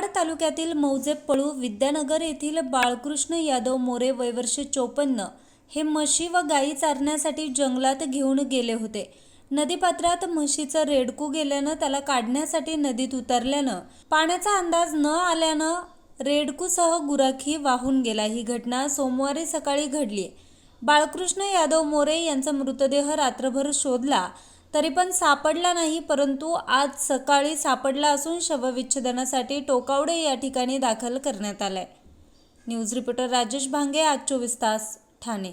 तालुक्यातील मौजे पळू विद्यानगर येथील बाळकृष्ण यादव मोरे वयवर्ष चोपन्न हे म्हशी व गायी चारण्यासाठी जंगलात घेऊन गेले होते. नदीपात्रात म्हशीचं रेडकू गेल्यानं त्याला काढण्यासाठी नदीत उतरल्यानं पाण्याचा अंदाज न आल्यानं रेडकूसह गुराखी वाहून गेला. ही घटना सोमवारी सकाळी घडली. बाळकृष्ण यादव मोरे यांचा मृतदेह रात्रभर शोधला तरी पण सापडला नाही परंतु आज सकाळी सापडला असून शवविच्छेदनासाठी टोकावडे या ठिकाणी दाखल करण्यात आलाय. न्यूज रिपोर्टर राजेश भांगे आज चोवीस तास ठाणे.